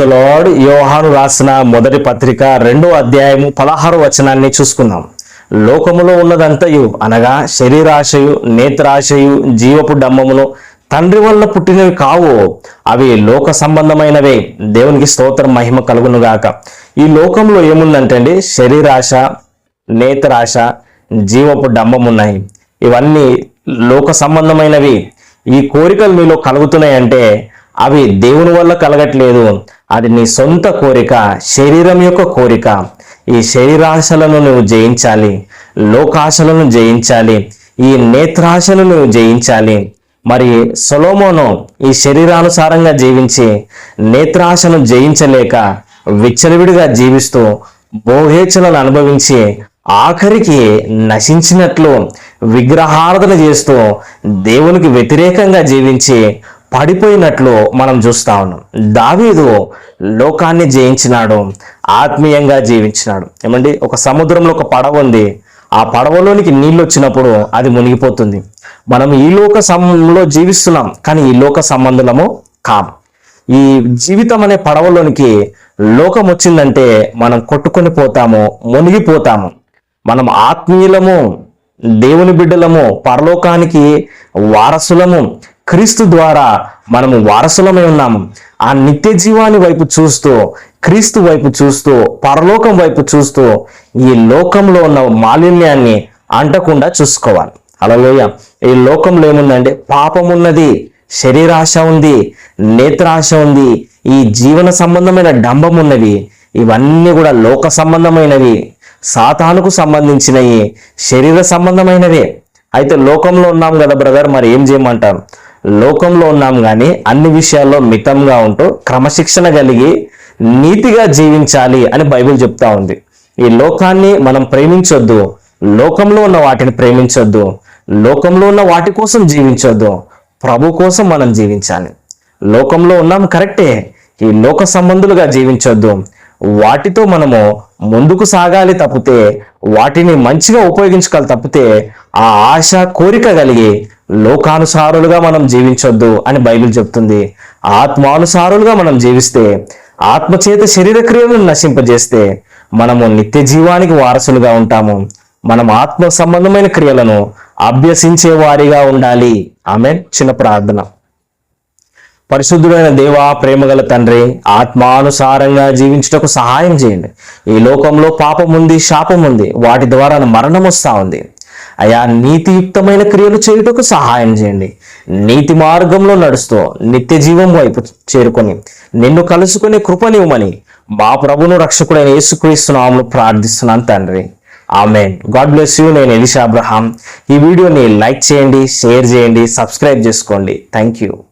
Lord యోహాను రాసిన మొదటి పత్రిక రెండో అధ్యాయము పదహారు వచనాన్ని చూసుకుందాం. లోకములో ఉన్నదంతయు అనగా శరీరాశయు నేత్రాశయు జీవపు డమ్మమును తండ్రి వల్ల పుట్టినవి కావు. అవి లోక సంబంధమైనవే. దేవునికి స్తోత్ర మహిమ కలుగునుగాక ఈ లోకంలో ఏముందంటే అండి? శరీరాశ నేత్రాశ జీవపు డంబం ఉన్నాయి ఇవన్నీ లోక సంబంధమైనవి. ఈ కోరికలు మీలో కలుగుతున్నాయంటే అవి దేవుని వల్ల కలగట్లేదు. అది నీ సొంత కోరిక శరీరం యొక్క కోరిక. ఈ శరీరాశలను నువ్వు జయించాలి. లోకాశలను జయించాలి. ఈ నేత్రాశను నువ్వు జయించాలి. మరి సొలోమోను ఈ శరీరానుసారంగా జీవించి నేత్రాశను జయించలేక విచ్చలవిడిగా జీవిస్తూ భోగేచ్ఛలను అనుభవించి ఆఖరికి నశించినట్లు విగ్రహారాధన చేస్తూ దేవునికి వ్యతిరేకంగా జీవించి పడిపోయినట్లు మనం చూస్తా ఉన్నాం. దావీదు లోకాన్ని జయించినాడు ఆత్మీయంగా జీవించినాడు. ఏమండి? ఒక సముద్రంలో ఒక పడవ ఉంది. ఆ పడవలోనికి నీళ్ళు వచ్చినప్పుడు అది మునిగిపోతుంది. మనం ఈ లోక సంబంధంలో జీవిస్తున్నాం కానీ ఈ లోక సంబంధులము కాం ఈ జీవితం అనే పడవలోనికి లోకం వచ్చిందంటే మనం కొట్టుకొని పోతాము మునిగిపోతాము. మనం ఆత్మీయులము దేవుని బిడ్డలము పరలోకానికి వారసులము క్రీస్తు ద్వారా మనము వారసులమై ఉన్నాము. ఆ నిత్య జీవాన్ని వైపు చూస్తూ క్రీస్తు వైపు చూస్తూ పరలోకం వైపు చూస్తూ ఈ లోకంలో ఉన్న మాలిన్యాన్ని అంటకుండా చూసుకోవాలి. అలలోయ ఈ లోకంలో ఏముందంటే పాపం ఉన్నది శరీరాశ ఉంది నేత్రాశ ఉంది ఈ జీవన సంబంధమైన డంబం ఉన్నవి ఇవన్నీ కూడా లోక సంబంధమైనవి సాతానుకు సంబంధించినవి శరీర సంబంధమైనవే. అయితే లోకంలో ఉన్నాం కదా బ్రదర్ మరి ఏం చేయమంటారు? లోకంలో ఉన్నాం కానీ అన్ని విషయాల్లో మితంగా ఉంటూ క్రమశిక్షణ కలిగి నీతిగా జీవించాలి అని బైబిల్ చెప్తా ఉంది. ఈ లోకాన్ని మనం ప్రేమించొద్దు. లోకంలో ఉన్న వాటిని ప్రేమించొద్దు. లోకంలో ఉన్న వాటి కోసం జీవించొద్దు. ప్రభు కోసం మనం జీవించాలి. లోకంలో ఉన్నాం కరెక్టే. ఈ లోక సంబంధులుగా జీవించొద్దు. వాటితో మనము ముందుకు సాగాలి తప్పితే వాటిని మంచిగా ఉపయోగించుకోవాలి తప్పితే ఆ ఆశ కోరిక కలిగి లోకానుసారులుగా మనం జీవించొద్దు అని బైబిల్ చెప్తుంది. ఆత్మానుసారులుగా మనం జీవిస్తే ఆత్మచేత శరీర క్రియలను నశింపజేస్తే మనము నిత్య జీవానికి వారసులుగా ఉంటాము. మనం ఆత్మ సంబంధమైన క్రియలను అభ్యసించే వారిగా ఉండాలి. ఆమె చిన్న ప్రార్థన. పరిశుద్ధుడైన దేవా ప్రేమగల తండ్రి ఆత్మానుసారంగా జీవించుటకు సహాయం చేయండి. ఈ లోకంలో పాపం ఉంది శాపం ఉంది వాటి ద్వారా మరణం వస్తూ ఉంది. అయా నీతియుక్తమైన క్రియలు చేయుటకు సహాయం చేయండి. నీతి మార్గంలో నడుస్తూ నిత్య జీవం వైపు చేరుకొని నిన్ను కలుసుకునే కృపనివ్వమని మా ప్రభును రక్షకుడైన యేసుక్రీస్తునామను ప్రార్థిస్తున్నాను తండ్రి. ఆమెన్. God bless you. నేను ఎలిషా అబ్రహాం. ఈ వీడియోని లైక్ చేయండి షేర్ చేయండి సబ్స్క్రైబ్ చేసుకోండి. Thank you